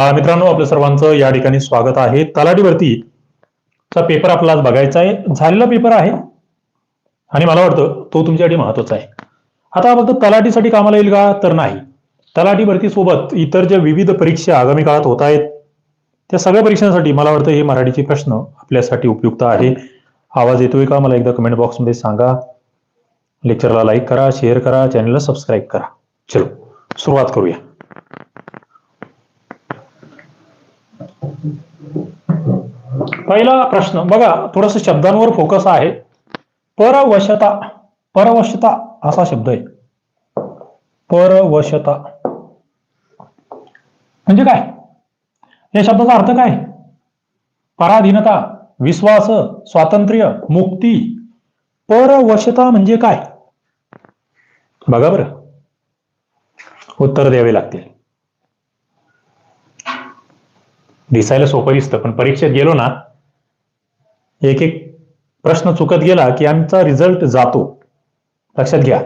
मित्रांनो आपलं सर्वांचं या ठिकाणी स्वागत आहे. तलाटीवरती चा पेपर आपला आज बघायचा आहे. झालेला पेपर आहे. आणि मला वाटतं तो तुमच्यासाठी महत्त्वाचा आहे. आता फक्त तलाठीसाठी कामाला येईल का? तर नाही. तलाठी भरतीसोबत इतर ज्या विविध परीक्षा आगामी काळात होत आहेत त्या सगळ्या परीक्षांसाठी मला वाटतं हे मराठीचे प्रश्न आपल्यासाठी उपयुक्त आहे. आवाज येतोय का? मला एकदा कमेंट बॉक्समध्ये सांगा. लेक्चरला लाईक करा शेअर करा चॅनलला सबस्क्राईब करा. चलो सुरुवात करूया. पहिला प्रश्न बघा थोडस शब्दांवर फोकस आहे. परवशता परवशता असा शब्द आहे. परवशता. म्हणजे काय? या शब्दाचा अर्थ काय? पराधीनता विश्वास स्वातंत्र्य मुक्ती. परवशता म्हणजे काय? बघा बरं. उत्तर द्यावे लागतील. दिसायला सोपं दिसतं पण परीक्षेत गेलो ना एक एक प्रश्न चुकत गेला की आमचा रिझल्ट जातो. लक्षात घ्या.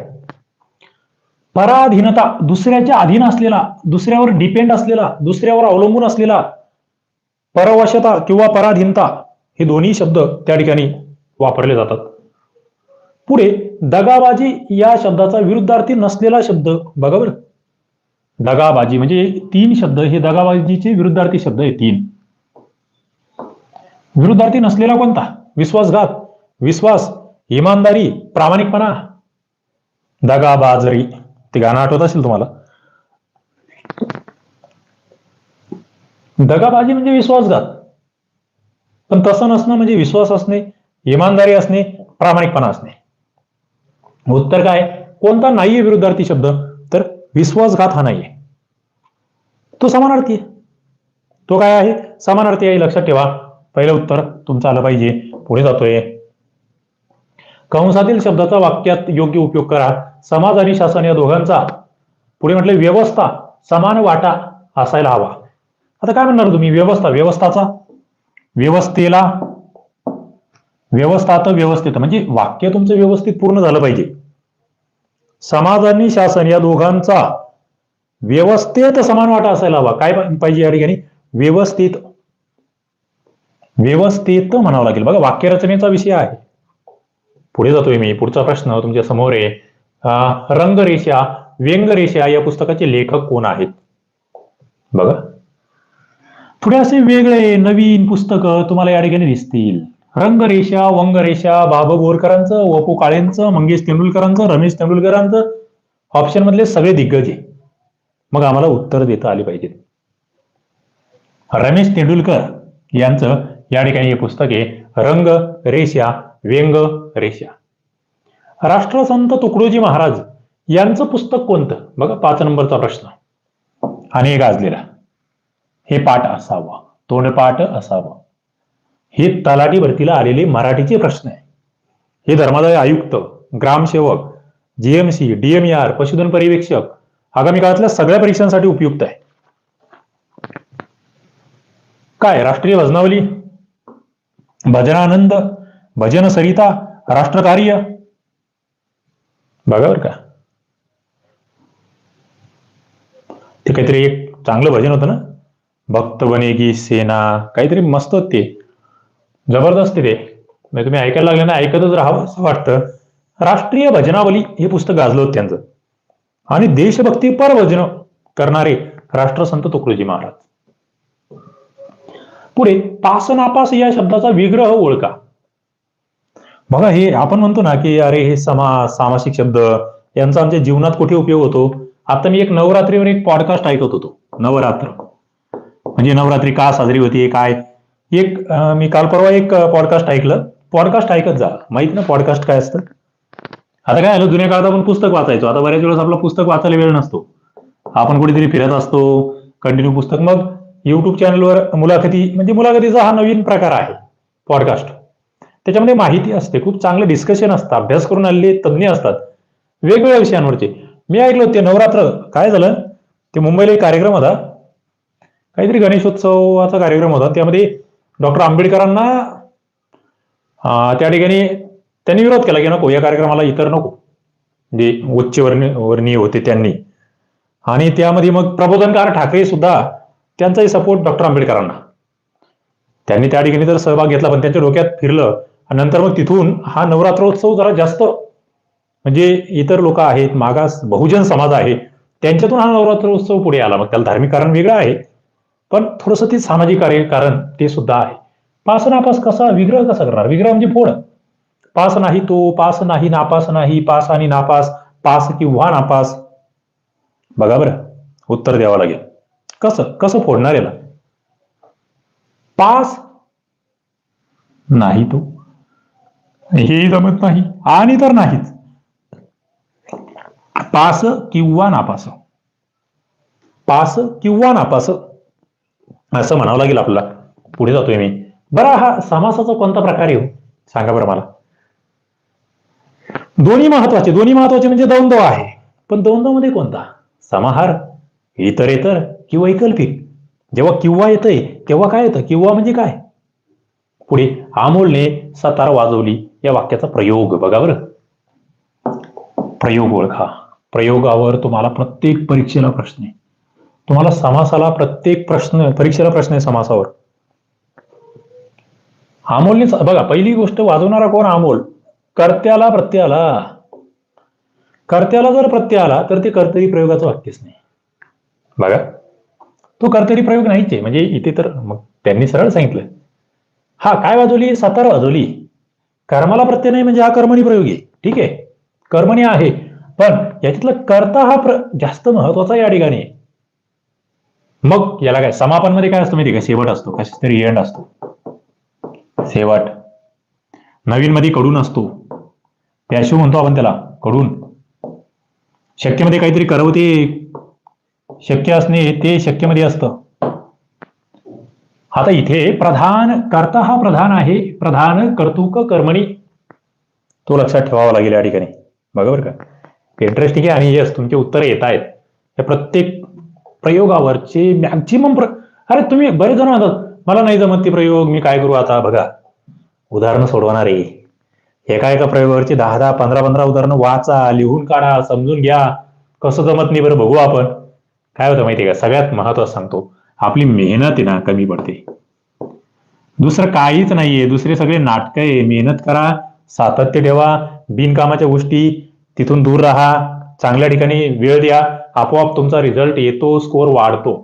पराधीनता दुसऱ्याच्या अधीन असलेला दुसऱ्यावर डिपेंड असलेला दुसऱ्यावर अवलंबून असलेला परवशता किंवा पराधीनता हे दोन्ही शब्द त्या ठिकाणी वापरले जातात. पुढे दगाबाजी या शब्दाचा विरुद्धार्थी नसलेला शब्द बघा बरं. दगाबाजी म्हणजे तीन शब्द हे दगाबाजीचे विरुद्धार्थी शब्द आहे तीन. विरुद्धार्थी नसलेला कोणता? विश्वासघात विश्वास इमानदारी प्रामाणिकपणा. दगाबाजरी. ते गाणं आठवत असेल तुम्हाला? दगाबाजी म्हणजे विश्वासघात. पण तसं नसणं म्हणजे विश्वास असणे इमानदारी असणे प्रामाणिकपणा असणे. उत्तर काय? कोणता नाहीये विरुद्धार्थी शब्द? विश्वासघात हा नाही तो समानार्थी आहे. तो काय आहे? समानार्थी आहे लक्षात ठेवा. पहिलं उत्तर तुमचं आलं पाहिजे. पुढे जातोय. कंसातील शब्दाचा वाक्यात योग्य उपयोग करा. समाज आणि शासन या दोघांचा. पुढे म्हटले व्यवस्था समान वाटा असायला हवा. आता काय म्हणणार तुम्ही? व्यवस्था व्यवस्थाचा? व्यवस्थेला? व्यवस्थात व्यवस्थित. म्हणजे वाक्य तुमचं व्यवस्थित पूर्ण झालं पाहिजे. समाज आणि शासन या दोघांचा व्यवस्थेत समान वाटा असायला हवा. काय पाहिजे या ठिकाणी? व्यवस्थित व्यवस्थित म्हणावं लागेल. बघा वाक्यरचनेचा विषय आहे. पुढे जातोय मी. पुढचा प्रश्न तुमच्यासमोर आहे. रंगरेषा व्यंगरेषा या पुस्तकाचे लेखक कोण आहेत? बघा. पुढे असे वेगळे नवीन पुस्तकं तुम्हाला या ठिकाणी दिसतील. रंगरेषा वंगरेषा बाबा बोरकरांचं वपू काळेंचं मंगेश तेंडुलकरांचं रमेश तेंडुलकरांचं ऑप्शन मधले सगळे दिग्गज आहे. मग आम्हाला उत्तर देता आली पाहिजे. रमेश तेंडुलकर यांचं या ठिकाणी हे पुस्तक आहे रंग रेषा व्यंग रेषा राष्ट्रसंत तुकडोजी महाराज यांचं पुस्तक कोणतं? बघा पाच नंबरचा प्रश्न. आणि गाजलेला. हे पाठ असावं. तोंडपाठ असावं. हे तलाठी भरतीला आलेले मराठीचे प्रश्न आहे. हे धर्मादाय आयुक्त ग्रामसेवक जीएमसी डीएमआर पशुधन पर्यवेक्षक आगामी काळातल्या सगळ्या परीक्षांसाठी उपयुक्त आहे. काय राष्ट्रीय भजनावली? भजनानंद भजन सरिता राष्ट्रकार्य? बघा बरं का. ते काहीतरी एक चांगलं भजन होतं ना? भक्त बनेगी सेना काहीतरी मस्त ते जबरदस्त रे ते. म्हणजे तुम्ही ऐकायला लागले ना ऐकतच राहावं असं वाटतं. राष्ट्रीय भजनावली हे पुस्तक गाजलं होतं त्यांचं. आणि देशभक्तीपर भजन करणारे राष्ट्रसंत तुकडोजी महाराज. पुढे पास नापास या शब्दाचा विग्रह ओळखा. बघा हे आपण म्हणतो ना की अरे हे समा सामासिक शब्द यांचा आमच्या जीवनात कुठे उपयोग होतो? आता मी एक नवरात्रीवर एक पॉडकास्ट ऐकत होतो. नवरात्र. म्हणजे नवरात्री का साजरी होती काय? एक मी काल परवा एक पॉडकास्ट ऐकलं. पॉडकास्ट ऐकत जा. माहीत ना पॉडकास्ट काय असतं? आता काय झालं? जुन्या काळात आपण पुस्तक वाचायचो. आता बऱ्याच वेळेस आपला पुस्तक वाचायला वेळ नसतो. आपण कुठेतरी फिरत असतो. कंटिन्यू पुस्तक. मग युट्यूब चॅनलवर मुलाखती म्हणजे मुलाखतीचा हा नवीन प्रकार आहे पॉडकास्ट त्याच्यामध्ये माहिती असते. खूप चांगलं डिस्कशन असतं अभ्यास करून आलेले तज्ज्ञ असतात. वेगवेगळ्या विषयांवरचे. मी ऐकलं ते नवरात्र. काय झालं? ते मुंबईला एक कार्यक्रम होता. काहीतरी गणेशोत्सवाचा कार्यक्रम होता. त्यामध्ये डॉक्टर आंबेडकरांना त्या ठिकाणी त्यांनी विरोध केला की नको या कार्यक्रमाला इतर नको. जे उच्च वर्णी वर्णीय होते त्यांनी. आणि त्यामध्ये मग प्रबोधनकार ठाकरे सुद्धा त्यांचाही सपोर्ट डॉक्टर आंबेडकरांना. त्यांनी त्या ठिकाणी तर सहभाग घेतला पण त्यांच्या डोक्यात फिरलं. आणि नंतर मग तिथून हा नवरात्रोत्सव जरा जास्त म्हणजे इतर लोक आहेत मागास बहुजन समाज आहे त्यांच्यातून हा नवरात्रोत्सव पुढे आला. मग त्याला धार्मिक कारण वेगळं आहे. पण थोडंसं ते सामाजिक कार्य कारण ते सुद्धा आहे. पास नापास कसा विग्रह कसा करणार? विग्रह म्हणजे फोड. पास नाही तो पास नाही नापास नाही पास आणि नापास पास किंवा नापास. बघा बरं उत्तर द्यावं लागेल. कसं कसं फोडणार याला? पास नाही तो. हे जमत नाही. आणि तर नाहीच. पास किंवा नापास. पास किंवा नापास. असं म्हणावं लागेल आपल्याला. पुढे जातोय मी. बरं हा समासाचा कोणता प्रकार आहे हो? सांगा बरं मला. दोन्ही महत्त्वाचे दोन्ही महत्त्वाचे म्हणजे द्वंद्व आहे. पण द्वंद्वमध्ये कोणता? समाहार इतर इतर किंवा वैकल्पिक. जेव्हा किंवा येतंय तेव्हा काय येतं? किंवा म्हणजे काय? पुढे आमोलने सतार वाजवली या वाक्याचा प्रयोग. बघा बरं. प्रयोग ओळखा. प्रयोगावर तुम्हाला प्रत्येक परीक्षेला प्रश्न आहे. तुम्हाला समासाला प्रत्येक प्रश्न परीक्षेला प्रश्न आहे समासावर. अमोलने बघा पहिली गोष्ट वाजवणारा कोण? अमोल. कर्त्याला प्रत्ययाला. कर्त्याला जर प्रत्यय आला तर ते कर्तरी प्रयोगाचं वाक्यच नाही. बघा. तो कर्तरी प्रयोग नाहीच आहे. म्हणजे इथे तर मग त्यांनी सरळ सांगितलं. हा काय वाजवली? सातारा वाजवली. कर्माला प्रत्यय नाही म्हणजे हा कर्मणी प्रयोग आहे. ठीक आहे. कर्मणी आहे. पण याच्यातलं कर्ता हा प्र जास्त महत्त्वाचा या ठिकाणी. आहे. मग याला काय समापनमध्ये काय असतं माहिती का? शेवट असतो कशाच तरी एंड असतो. शेवट. नवीन मध्ये कडून असतो. त्याशिव म्हणतो आपण त्याला कडून. शक्यमध्ये काहीतरी करवते. शक्य असणे ते शक्यमध्ये असतं. आता इथे प्रधान कर्ता हा प्रधान आहे. प्रधान कर्तुक कर्मणी. तो लक्षात ठेवावा लागेल या ठिकाणी. बरोबर का. इंटरेस्टिंग आहे आणि येस तुमचे उत्तर येत आहेत हे प्रत्येक प्रयोगावरचे मॅक्झिमम प्र अरे तुम्ही बरेच जण म्हणतात मला नाही जमत ते प्रयोग मी काय करू आता? बघा. उदाहरणं सोडवणार आहे. एका एका प्रयोगावरची दहा दहा पंधरा पंधरा उदाहरणं वाचा लिहून काढा समजून घ्या. कसं जमत नाही बरं बघू आपण. काय होतं माहितीये का? सगळ्यात महत्वाचं सांगतो. आपली मेहनत आहे ना कमी पडते. दुसरं काहीच नाहीये. दुसरे सगळे नाटक आहे. मेहनत करा सातत्य ठेवा बिनकामाच्या गोष्टी तिथून दूर राहा. चांगल्या ठिकाणी वेळ द्या. आपोआप तुमचा रिझल्ट येतो स्कोअर वाढतो.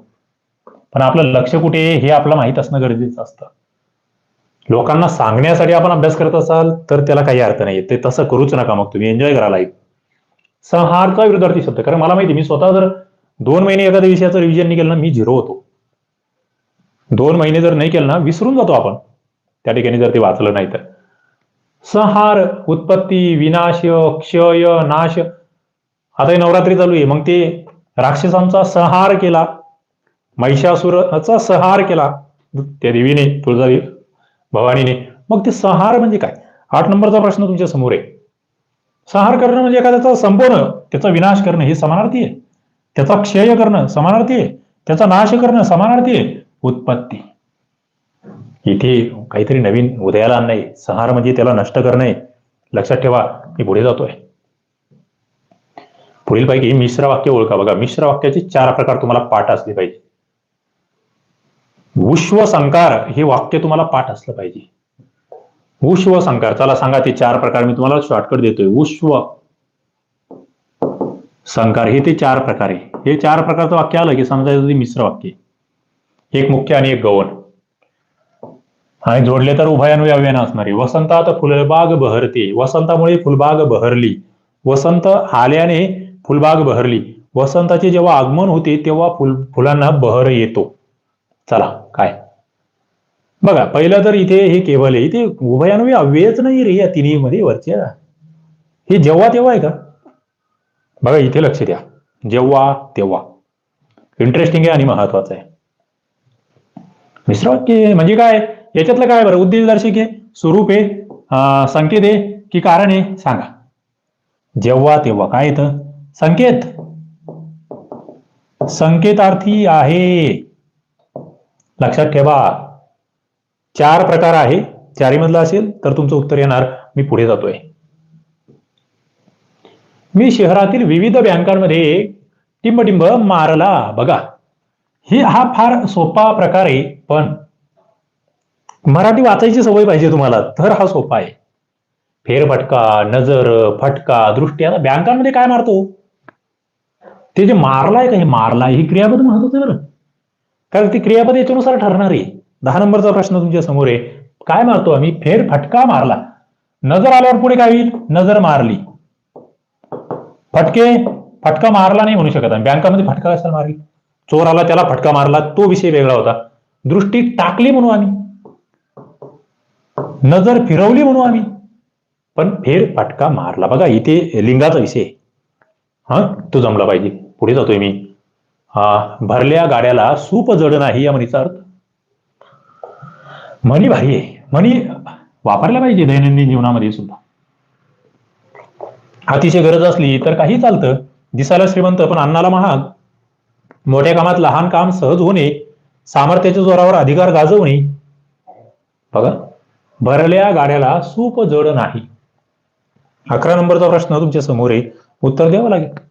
पण आपलं लक्ष कुठे हे आपलं माहीत असणं गरजेचं असतं. लोकांना सांगण्यासाठी आपण अभ्यास करत असाल तर त्याला काही अर्थ नाही ते तसं करूच नका मग तुम्ही. एन्जॉय करा लाईफ संहारचा विरुद्धार्थी शब्द. कारण मला माहिती मी स्वतः जर दोन महिने एखाद्या विषयाचं रिव्हिजन नाही केलं ना मी झिरो होतो. दोन महिने जर नाही केलं ना विसरून जातो आपण. त्या ठिकाणी जर ते वाचलं नाही तर संहार उत्पत्ती विनाश क्षय नाश आता ही नवरात्री चालू आहे. मग ते राक्षसांचा संहार केला. महिषासुराचा संहार केला. त्या देवीने तुळजावी भवानीने. मग ते संहार म्हणजे काय? आठ नंबरचा प्रश्न तुमच्यासमोर आहे. संहार करणं म्हणजे एखाद्याचा संपवणं त्याचा विनाश करणं हे समानार्थी आहे. त्याचा क्षय करणं समानार्थी आहे. त्याचा नाश करणं समानार्थी आहे. उत्पत्ती. इथे काहीतरी नवीन उदयाला आणणे संहार म्हणजे त्याला नष्ट करणं लक्षात ठेवा मी पुढे जातोय. पुढील पैकी मिश्र वाक्य ओळखा. बघा मिश्र वाक्याचे चार प्रकार तुम्हाला पाठ असले पाहिजे. उश्व संकार हे वाक्य तुम्हाला पाठ असलं पाहिजे. विश्वसंकार. संकार चला सांगा ते चार प्रकार मी तुम्हाला शॉर्टकट देतोय. विश्व संकार हे ते चार प्रकार आहे. हे चार प्रकारचं वाक्य आलं की समजायचं मिश्र वाक्य एक मुख्य आणि एक गवन आणि जोडले तर उभयान्वय असणारे. वसंतात फुलबाग बहरते. वसंतामुळे फुलबाग बहरली. वसंत आल्याने फुलबाग बहरली. वसंताचे जेव्हा आगमन होते तेव्हा फुल फुलांना बहर येतो. चला काय? बघा पहिलं तर इथे हे केवल आहे. इथे उभयान्वय अव्ययच नाही रे या तिन्ही मध्ये वरच्या. हे जेव्हा तेव्हा आहे का? बघा इथे लक्ष द्या. जेव्हा तेव्हा. इंटरेस्टिंग आहे आणि महत्वाचं आहे. मिश्रवाक्य म्हणजे काय? याच्यातलं काय बरं? उद्देशदर्शक आहे? स्वरूप आहे? संकेत आहे? की कारण आहे? सांगा. जेव्हा तेव्हा. काय येतं संकेत. संकेतार्थी आहे. लक्षात ठेवा. चार प्रकार आहे. चारी मधला असेल तर तुमचं उत्तर येणार मी पुढे जातोय. मी शहरातील विविध बँकांमध्ये टिंबटिंब मारला. बघा हे हा फार सोपा प्रकार आहे पण मराठी वाचायची सवय पाहिजे तुम्हाला. तर हा सोपा आहे. फेरफटका नजर फटका दृष्टी आता बँकांमध्ये काय मारतो? ते जे मारलाय का हे मारलाय ही क्रियापद महत्वाचं आहे बरं. कारण ती क्रियापद याच्यानुसार ठरणार आहे. दहा नंबरचा प्रश्न तुमच्यासमोर आहे. काय मारतो आम्ही? फेर फटका मारला. नजर आल्यावर पुढे काय होईल? नजर मारली. फटके फटका मारला नाही म्हणू शकत आम्ही. बँकामध्ये फटका कशाला मारली? चोर आला त्याला फटका मारला तो विषय वेगळा होता. दृष्टी टाकली म्हणू आम्ही. नजर फिरवली म्हणू आम्ही. पण फेर फटका मारला. बघा इथे लिंगाचा विषय हा? तो जमला पाहिजे. पुढे जातोय मी. हा भरल्या गाड्याला सूप जड नाही या म्हणीचा अर्थ. म्हणी भारी आहे. म्हणी वापरल्या पाहिजे दैनंदिन जीवनामध्ये सुद्धा. अतिशय गरज असली तर काही चालतं. दिसायला श्रीमंत पण अन्नाला महाग. मोठ्या कामात लहान काम सहज होणे सामर्थ्याच्या जोरावर अधिकार गाजवणे. बघा भरल्या गाड्याला सूप जड नाही. अकरा नंबरचा प्रश्न तुमच्यासमोर आहे. उत्तर द्यावं लागेल.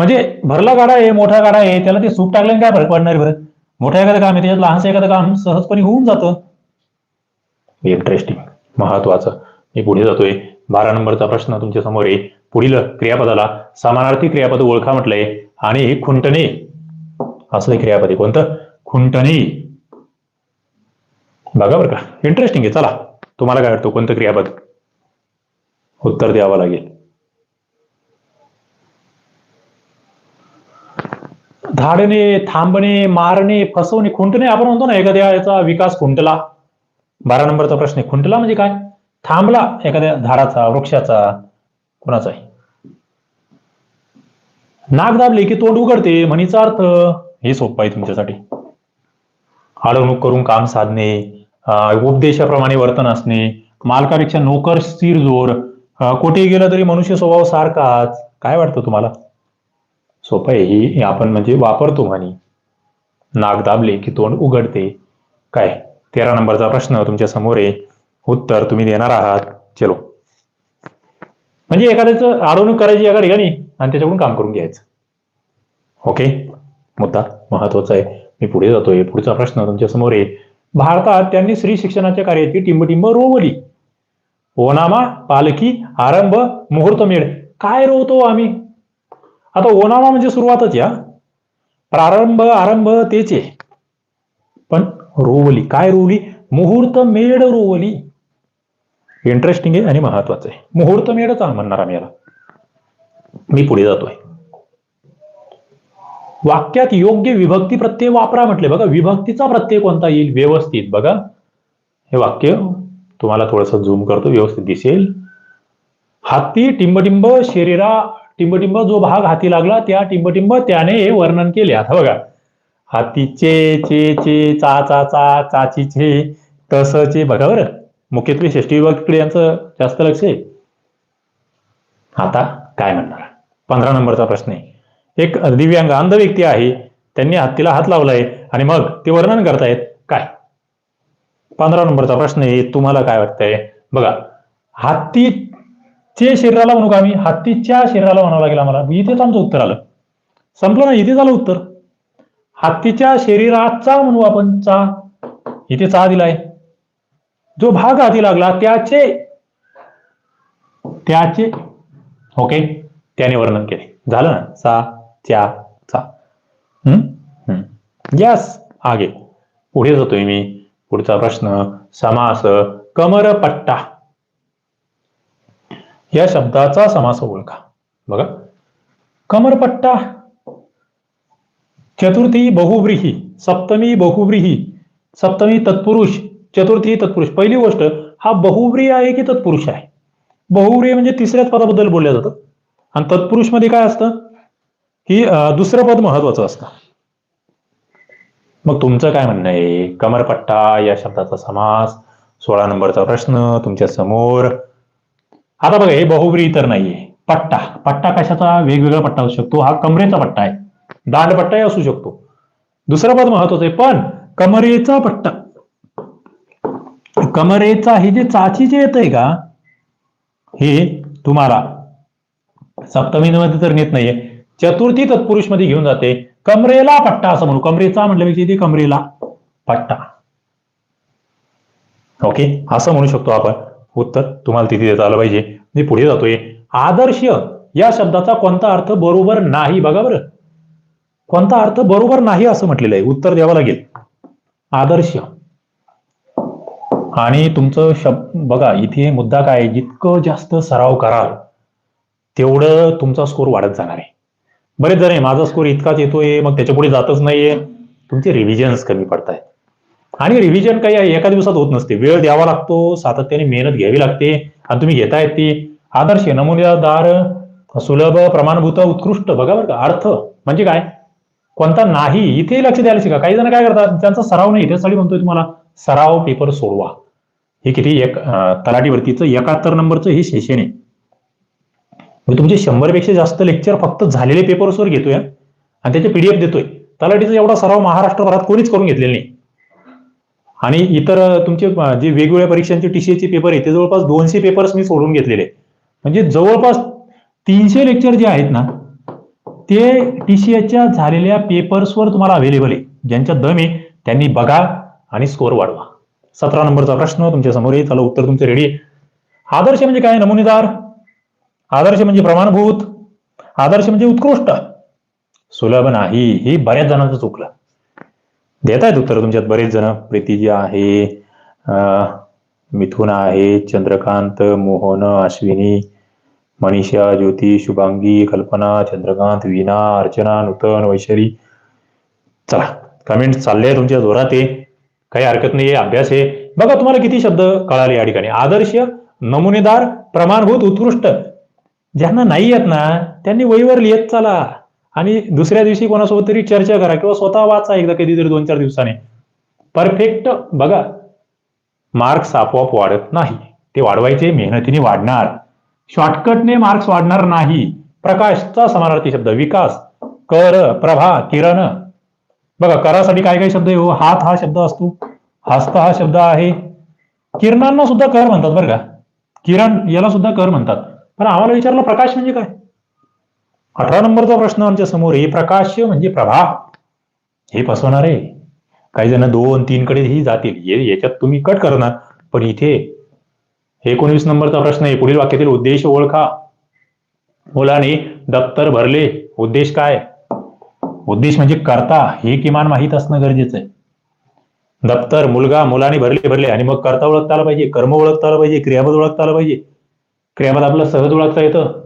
म्हणजे भरला गाडा आहे मोठा गाडा आहे त्याला ते सूप टाकल्याने काय फरक पडणार बरं? मोठं एखादं काम आहे त्याच्यात लहानसं एखादं काम सहजपणे होऊन जातं. इंटरेस्टिंग महत्वाचं. मी पुढे जातोय. बारा नंबरचा प्रश्न तुमच्यासमोर आहे. पुढील क्रियापदाला समानार्थी क्रियापद ओळखा म्हटलंय. आणि हे खुंटणे. असं क्रियापद आहे कोणतं? खुंटणे. बघा बरं का. इंटरेस्टिंग आहे. चला. तुम्हाला काय वाटतं कोणतं क्रियापद? उत्तर द्यावं लागेल. धाडणे थांबणे मारणे फसवणे खुंटणे आपण म्हणतो ना एखाद्या याचा विकास खुंटला. बारा नंबरचा प्रश्न खुंटला म्हणजे काय? थांबला एखाद्या झाडाचा वृक्षाचा कोणाचाही. नाक दाबले की तोंड उघडते म्हणीचा अर्थ हे सोपं आहे तुमच्यासाठी. अडवणूक करून काम साधणे उपदेशाप्रमाणे वर्तन असणे मालकापेक्षा नोकर स्थिर जोर कोठे कुठे गेलं तरी मनुष्य स्वभाव सारखाच. काय वाटतं तुम्हाला? सोपं आहे. ही आपण म्हणजे वापरतो म्हणी नाक दाबले की तोंड उघडते. काय? तेरा नंबरचा प्रश्न तुमच्यासमोर आहे. उत्तर तुम्ही देणार आहात. चलो. म्हणजे एखाद्याचं अडवणूक करायची एका ठिकाणी आणि त्याच्याकडून काम करून घ्यायचं. ओके? मुद्दा महत्त्वाचा आहे. मी पुढे जातोय. पुढचा प्रश्न तुमच्यासमोर आहे. भारतात त्यांनी स्त्री शिक्षणाच्या कार्याची टिंबटिंब रोवली. ओनामा पालखी आरंभ मुहूर्तमेढ. काय रोवतो आम्ही? आता ओनामा म्हणजे सुरुवातच या. प्रारंभ आरंभ तेच. आहे पण रोवली काय रोवली? मुहूर्त मेढ रोवली. इंटरेस्टिंग आहे आणि महत्वाचं आहे. मुहूर्त मेढच म्हणणार आम्ही याला. मी पुढे जातोय. वाक्यात योग्य विभक्ती प्रत्यय वापरा म्हटले. बघा विभक्तीचा प्रत्यय कोणता येईल? व्यवस्थित. बघा हे वाक्य तुम्हाला थोडस झूम करतो. व्यवस्थित दिसेल. हाती टिंबटिंब शरीरा टिंबटिंब जो भाग हाती लागला त्या टिंबटिंब त्याने हे वर्णन केले. आता बघा. हातीचे चे चे चा चा चा चाचीचे तसचे बघा बरं. मुख्यत्वे षष्टी विभागाकडे यांचं जास्त लक्ष आहे. आता काय म्हणणार? पंधरा नंबरचा प्रश्न आहे. एक दिव्यांग अंध व्यक्ती आहे. त्यांनी हत्तीला हात लावलाय आणि मग ते वर्णन करतायत काय? पंधरा नंबरचा प्रश्न आहे. तुम्हाला काय वाटतंय? बघा. हत्ती चे शरीराला म्हणू का आम्ही? हत्तीच्या शरीराला म्हणावं लागेल आम्हाला. इथेच आमचं उत्तर आलं. संपलं ना? इथे झालं उत्तर. हत्तीच्या शरीराचा म्हणू आपण चा. इथे चा दिलाय. जो भाग हाती लागला त्याचे त्याचे ओके. त्याने वर्णन केले. झालं ना? चा च्या चा. यस. आगे. पुढे जातोय मी. पुढचा प्रश्न. समास कमरपट्टा. या शब्दाचा समास ओळखा. बघा. कमरपट्टा. चतुर्थी बहुव्रीही. सप्तमी बहुव्रीही. सप्तमी तत्पुरुष. चतुर्थी तत्पुरुष. पहिली गोष्ट हा बहुव्री आहे की तत्पुरुष आहे? बहुव्री म्हणजे तिसऱ्याच पदाबद्दल बोललं जातं. आणि तत्पुरुषमध्ये काय असतं? ही दुसरं पद महत्वाचं असतं. मग तुमचं काय म्हणणं आहे? कमरपट्टा या शब्दाचा समास. सोळा नंबरचा प्रश्न तुमच्यासमोर. आता बघा हे बहुब्री तर नाहीये. पट्टा. पट्टा कशाचा? वेगवेगळा पट्टा असू शकतो. हा कमरेचा पट्टा आहे. दांडपट्टाही असू शकतो. दुसरं पद महत्वाचं आहे पण कमरेचा पट्टा. कमरेचा हे जे चाची जे येत आहे का हे तुम्हाला सप्तमीमध्ये तर नेत नाहीये. चतुर्थी तत्पुरुषमध्ये घेऊन जाते. कमरेला पट्टा असं म्हणू. कमरेचा म्हटल्यापेक्षा इथे कमरेला पट्टा. ओके? असं म्हणू शकतो आपण. उत्तर तुम्हाला तिथे देता आलं पाहिजे. मी पुढे जातोय. आदर्श या शब्दाचा कोणता अर्थ बरोबर नाही? बघा बरं. कोणता अर्थ बरोबर नाही असं म्हटलेलं आहे. उत्तर द्यावं लागेल. आदर्श. आणि तुमचं शब्द बघा इथे मुद्दा काय आहे? जितकं जास्त सराव कराल तेवढं तुमचा स्कोर वाढत जाणार आहे. बरेच जण आहे माझा स्कोर इतकाच येतोय मग त्याच्या पुढे जातच नाहीये. तुमचे रिव्हिजन्स कमी पडतायत. आणि रिव्हिजन काही आहे, एका दिवसात होत नसते. वेळ द्यावा लागतो सातत्याने मेहनत घ्यावी लागते आणि तुम्ही घेता येते आदर्श नमुनेदार सुलभ प्रमाणभूत उत्कृष्ट बघा बरं का अर्थ म्हणजे काय? कोणता नाही इथे लक्ष द्यायला शिका. काही जण काय करतात? त्यांचा सराव नाही. त्यासाठी म्हणतोय तुम्हाला सराव पेपर सोडवा. हे किती? एक तलाटीवरतीचं एकाहत्तर नंबरचं हे सेशन आहे. मी तुमचे शंभरपेक्षा जास्त लेक्चर फक्त झालेले पेपर्सवर घेतोय आणि त्याचे पीडीएफ देतोय. तलाठीचा एवढा सराव महाराष्ट्रभरात कोणीच करून घेतलेला नाही. आणि इतर तुमचे जे वेगवेगळ्या परीक्षांचे टीसीएचे पेपर आहेत ते जवळपास दोनशे पेपर्स मी सोडून घेतलेले म्हणजे जवळपास तीनशे लेक्चर जे आहेत ना ते टीसीएच्या झालेल्या पेपर्सवर तुम्हाला अवेलेबल आहे. ज्यांच्या दम आहे त्यांनी बघा आणि स्कोर वाढवा. सतरा नंबरचा प्रश्न तुमच्यासमोर येईल त्याला उत्तर तुमचे रेडी आदर्श म्हणजे काय नमुनेदार? आदर्श म्हणजे प्रमाणभूत. आदर्श म्हणजे उत्कृष्ट. सुलभ नाही. हे बऱ्याच जणांचं चुकलं. देत आहेत उत्तर तुमच्यात बरेच जण. प्रीतीजी आहे मिथुन आहे चंद्रकांत मोहन अश्विनी मनीषा ज्योती शुभांगी कल्पना चंद्रकांत वीणा अर्चना नूतन वैशरी. चला कमेंट चालले तुमच्या जोरात आहे काही हरकत नाही अभ्यास आहे. बघा तुम्हाला किती शब्द कळाले या ठिकाणी. आदर्श नमुनेदार प्रमाणभूत उत्कृष्ट. ज्यांना नाही येत ना त्यांनी वहीवर लिहित चला. आणि दुसऱ्या दिवशी कोणासोबत तरी चर्चा करा किंवा स्वतः वाचा एकदा कधीतरी दोन चार दिवसाने. परफेक्ट बघा मार्क्स आपोआप वाढत नाही. ते वाढवायचे मेहनतीने वाढणार. शॉर्टकटने मार्क्स वाढणार नाही. प्रकाशचा समानार्थी शब्द विकास. कर प्रभा किरण. बघा करासाठी काय काय शब्द आहे? हो हात हा शब्द असतो. हस्त हा शब्द आहे. किरणांना सुद्धा कर म्हणतात बरं का. किरण याला सुद्धा कर म्हणतात. पण आम्हाला विचारलं प्रकाश म्हणजे काय? अठरा नंबरचा प्रश्न आमच्यासमोर आहे. प्रकाश म्हणजे प्रभा हे फसवणार आहे. काही जण दोन तीन कडे ही जातील. याच्यात तुम्ही कट करणार. पण इथे एकोणवीस नंबरचा प्रश्न आहे. पुढील वाक्यातील उद्देश ओळखा. मुलाने दप्तर भरले. उद्देश काय? उद्देश म्हणजे करता. हे किमान माहीत असणं गरजेचं आहे. दप्तर मुलगा मुलाने भरले भरले. आणि मग करता ओळखता आला पाहिजे. कर्म ओळखता आलं पाहिजे. क्रियापद ओळखता आलं पाहिजे. क्रियापद आपलं सहज ओळखता येतं.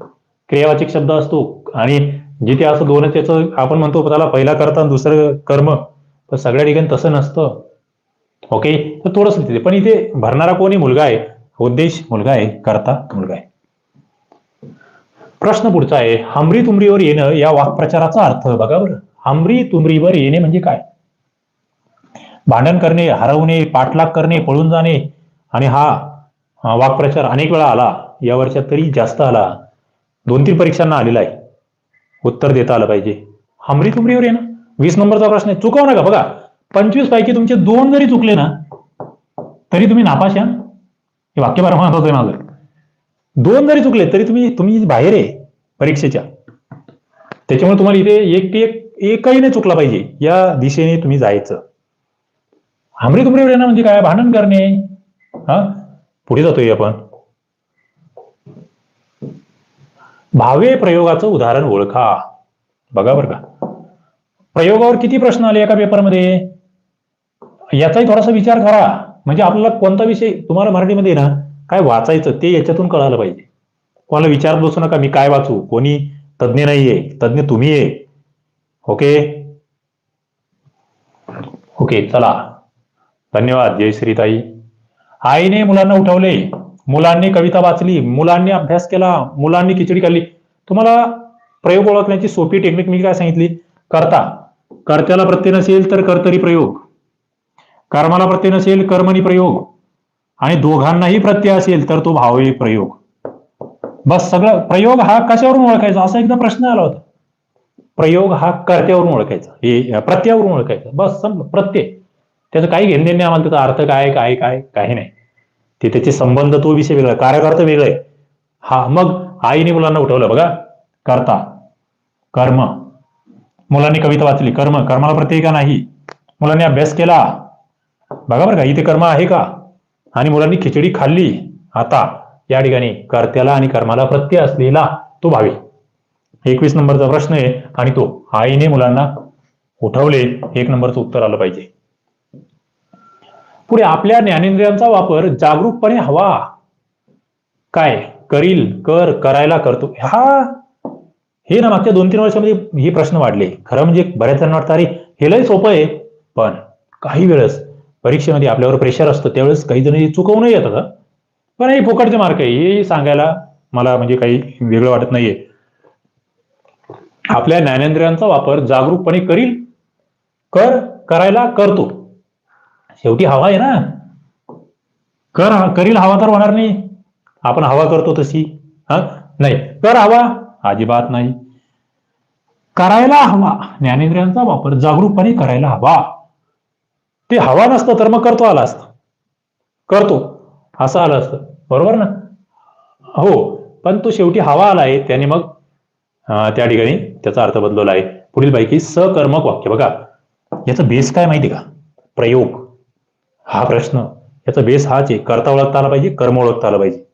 क्रियावाचक शब्द असतो. आणि जिथे असं दोन त्याचं आपण म्हणतो त्याला पहिला करता दुसरं कर्म पण सगळ्या ठिकाणी तसं नसतं. ओके तर थोडस तिथे. पण इथे भरणारा कोणी मुलगा आहे? उद्देश मुलगा आहे करता मुलगा आहे. प्रश्न पुढचा आहे हमरी तुमरीवर येणं या वाक्प्रचाराचा अर्थ बघा बरं. हमरी तुमरीवर येणे म्हणजे काय? भांडण करणे हरवणे पाठलाग करणे पळून जाणे आणि हा हा वाक्प्रचार अनेक वेळा आला या वर्षात तरी जास्त आला. दोन तीन परीक्षांना आलेला आहे. उत्तर देता आलं पाहिजे. हमरी तुमरीवर ना. वीस नंबरचा प्रश्न आहे. चुकव नका. बघा पंचवीस पैकी तुमचे दोन जरी चुकले ना तरी तुम्ही नापास या. हे वाक्य फार महत्वाचं आहे माझं. दोन जरी चुकले तरी तुम्ही तुम्ही बाहेर आहे परीक्षेच्या. त्याच्यामुळे तुम्हाला इथे एक एक एकही नाही चुकला पाहिजे. या दिशेने तुम्ही जायचं. हमरी तुमरीवर येणं म्हणजे काय? भांडण करणे. हा? पुढे जातोय आपण. भावे प्रयोगाचं उदाहरण ओळखा. बघा बरं का. प्रयोगावर किती प्रश्न आले एका पेपरमध्ये याचाही थोडासा विचार करा. म्हणजे आपल्याला कोणता विषय तुम्हाला मराठीमध्ये ना काय वाचायचं ते याच्यातून कळालं पाहिजे. कोणाला विचारत बसू नका मी काय वाचू? कोणी तज्ज्ञ नाहीये. तज्ज्ञ तुम्ही आहे ओके? ओके चला. धन्यवाद. जय श्रीताई. आईने मुलांना उठवले. मुलांनी कविता वाचली मुलांनी अभ्यास केला मुलांनी खिचडी खाल्ली. तुम्हाला प्रयोग ओळखण्याची सोपी टेक्निक मी काय सांगितली? करता. कर्त्याला प्रत्यय नसेल तर कर्तरी प्रयोग. कर्माला प्रत्यय नसेल कर्मणी प्रयोग. आणि दोघांनाही प्रत्यय असेल तर तो भावे प्रयोग. बस सगळं प्रयोग हा कशावरून ओळखायचा? असा एकदा प्रश्न आला होता. प्रयोग हा कर्त्यावरून ओळखायचा. हे प्रत्यावरून ओळखायचा. बस संपलं प्रत्यय. त्याचं काही घेणं नाही आम्हाला त्याचा अर्थ काय काय काय काही नाही. ते त्याचे संबंध तो विषय वेगळा कार्यकर्ता वेगळा आहे. हा मग आईने मुलांना उठवलं बघा. करता कर्म. मुलांनी कविता वाचली. कर्म कर्माला प्रत्यय का नाही. मुलांनी अभ्यास केला. बघा बरं का इथे कर्म आहे का? आणि मुलांनी खिचडी खाल्ली. आता या ठिकाणी कर्त्याला आणि कर्माला प्रत्यय असलेला तो भावे. एकवीस नंबरचा प्रश्न आहे आणि तो आईने मुलांना उठवले. एक नंबरचं उत्तर आलं पाहिजे. पुढे आपल्या ज्ञानेंद्रियांचा वापर जागरूकपणे हवा. काय? करील कर करायला करतो. हा. हे ना मागच्या दोन तीन वर्षामध्ये हे प्रश्न वाढले. खरं म्हणजे बऱ्याच जणांना वाटतं अरे हे लय सोपं आहे. पण काही वेळेस परीक्षेमध्ये आपल्यावर प्रेशर असतं. त्यावेळेस काही जण हे चुकवूनही येतात पण हे फुकटचे मार्क आहे. हे सांगायला मला म्हणजे काही वेगळं वाटत नाहीये. आपल्या ज्ञानेंद्रियांचा वापर जागरूकपणे करील कर करायला करतो. शेवटी हवा आहे ना. कर करील हवा तर होणार नाही. आपण हवा करतो तशी. हा? नाही कर हवा. अजिबात नाही. करायला हवा. ज्ञानेंद्रियांचा वापर जागरूकपणे करायला हवा. ते हवा नसतं तर मग करतो आला असतं. करतो. असं आलं असतं. बरोबर ना? हो. पण तो शेवटी हवा आला आहे. त्याने मग त्या ठिकाणी त्याचा अर्थ बदलवला आहे. पुढील पैकी सकर्मक वाक्य बघा. याचं बेस काय माहिती का? प्रयोग. हा प्रश्न याचा बेस हाच आहे. करता ओळखता आला पाहिजे कर्म ओळखता आलं पाहिजे.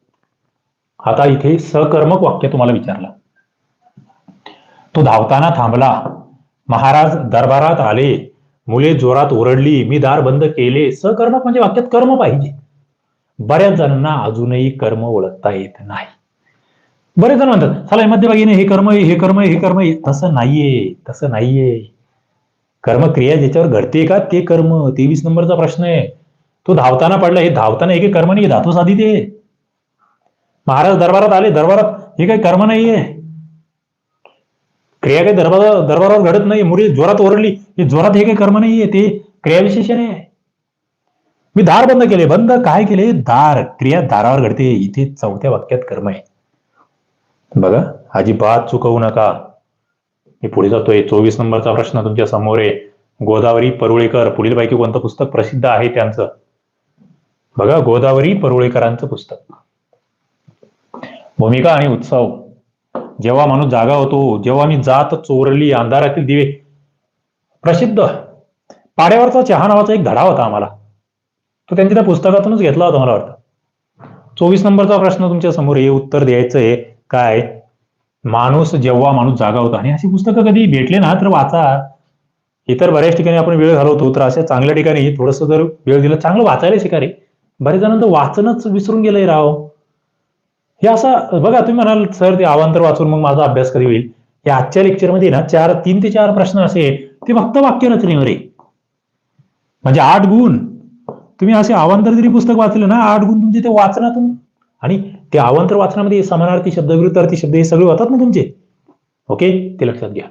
आता इथे सकर्मक वाक्य तुम्हाला विचारलं. तो धावताना थांबला. महाराज दरबारात आले. मुले जोरात ओरडली मी दार बंद केले. सकर्मक म्हणजे वाक्यात कर्म पाहिजे. बऱ्याच जणांना अजूनही कर्म ओळखता येत नाही. बरेच जण म्हणतात चला हे मध्यभागीने हे कर्म हे कर्म हे कर्म आहे. तसं नाहीये तसं नाहीये. कर्मक्रिया ज्याच्यावर घडते का? ते कर्म. तेवीस नंबरचा प्रश्न आहे. तो धावताना पडला हे धावताना हे काही कर्म नाही धातू साधी ते महाराज दरबारात आले दरबारात हे काही कर्म नाहीये. क्रिया काही दरबार दरबारात घडत नाही मुली जोरात ओरडली हे जोरात हे काही कर्म नाहीये ते क्रियाविशेषण आहे. मी दार बंद केले बंद काय केले? दार क्रिया दारावर घडते इथे चौथ्या वाक्यात कर्म आहे. बघा अजिबात चुकवू नका. मी पुढे जातोय चोवीस नंबरचा प्रश्न तुमच्यासमोर आहे. गोदावरी परुळेकर पुढील पैकी कोणतं पुस्तक प्रसिद्ध आहे त्यांचं? बघा गोदावरी परुळेकरांचं पुस्तक. भूमिका आणि उत्सव. जेव्हा माणूस जागा होतो जेव्हा मी जात चोरली अंधारातील दिवे. प्रसिद्ध. पाड्यावरचा चहा नावाचा एक धडा होता आम्हाला. तो त्यांनी त्या पुस्तकातूनच घेतला होता मला वाटतं. चोवीस नंबरचा प्रश्न तुमच्यासमोर हे उत्तर द्यायचं आहे. काय? माणूस जेव्हा माणूस जागा होता. आणि अशी पुस्तकं कधी भेटले ना तर वाचा. इतर बऱ्याच ठिकाणी आपण वेळ घालवतो तर अशा चांगल्या ठिकाणी थोडंसं जर वेळ दिला चांगलं वाचायला शिका रे. बरेच जणांचं वाचनच विसरून गेलंय राव. हे असं बघा तुम्ही म्हणाल सर ते अवांतर वाचून मग माझा अभ्यास कधी होईल? या आजच्या लेक्चरमध्ये ना चार तीन ते चार प्रश्न असे ते फक्त वाक्यरचनेवर आहे म्हणजे आठ गुण. तुम्ही असे अवांतर जरी पुस्तक वाचलं ना आठ गुण तुमचे ते वाचनातून आणि ते अवांतर वाचनामध्ये समानार्थी शब्द विरुद्धार्थी शब्द हे सगळे होतात ना तुमचे. ओके? ते लक्षात घ्या.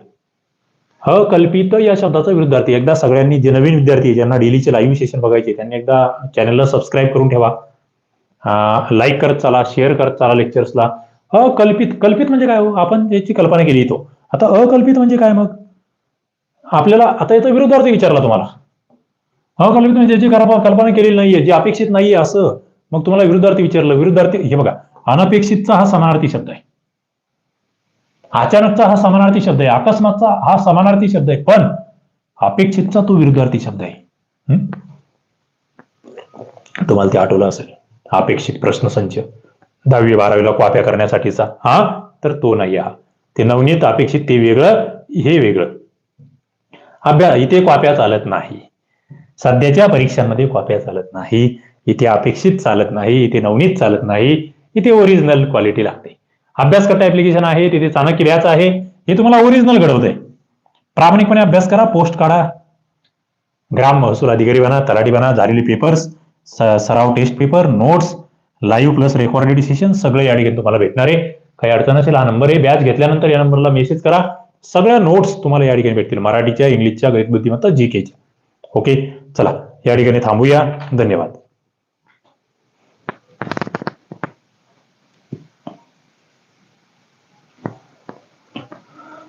अकल्पित या शब्दाचा विरुद्धार्थी. एकदा सगळ्यांनी जे नवीन विद्यार्थी ज्यांना डेलीचे लाईव्ह सेशन बघायचे त्यांनी एकदा चॅनलला सबस्क्राईब करून ठेवा. लाईक करत चाला शेअर करत चाला लेक्चर्सला अकल्पित कल्पित म्हणजे काय हो? आपण याची कल्पना केली तो. आता अकल्पित म्हणजे काय मग? आपल्याला आता याचा विरुद्धार्थी विचारला तुम्हाला. अकल्पित म्हणजे ज्याची कल्पना कल्पना केलेली नाहीये जे अपेक्षित नाहीये असं. मग तुम्हाला विरुद्धार्थी विचारलं. विरुद्धार्थी हे बघा. अनपेक्षितचा हा समानार्थी शब्द आहे. अचानकचा हा समानार्थी शब्द आहे अकस्मातचा हा समानार्थी शब्द आहे पण अपेक्षितचा तो विरुद्धार्थी शब्द आहे. तुम्हाला ते आठवलं असेल अपेक्षित प्रश्नसंच. दहावी बारावीला कॉप्या करण्यासाठीचा हा? तर तो नाही हा. ते नवनीत अपेक्षित ते वेगळं हे वेगळं. अभ्यास इथे कॉप्या चालत नाही. सध्याच्या परीक्षांमध्ये कॉप्या चालत नाही. इथे अपेक्षित चालत नाही इथे नवनीत चालत नाही इथे ओरिजिनल क्वालिटी लागते. अभ्यास करता ऍप्लिकेशन आहे तिथे चाणक्य व्याच आहे हे तुम्हाला ओरिजिनल घडवतंय. प्रामाणिकपणे अभ्यास करा पोस्ट काढा. ग्राम महसूल अधिकारी बना तलाठी बना झालेले पेपर्स सराव test paper notes live plus recorded session सगळे या ठिकाणी तुम्हाला भेटणार आहे. काही अडचण असेल हा नंबर आहे. बॅच घेतल्यानंतर या नंबरला मेसेज करा. सगळ्या नोट्स तुम्हाला या ठिकाणी भेटतील. मराठीच्या इंग्लिशच्या गणित बुद्धिमत्ता जी केच्या ओके चला या ठिकाणी थांबूया. धन्यवाद.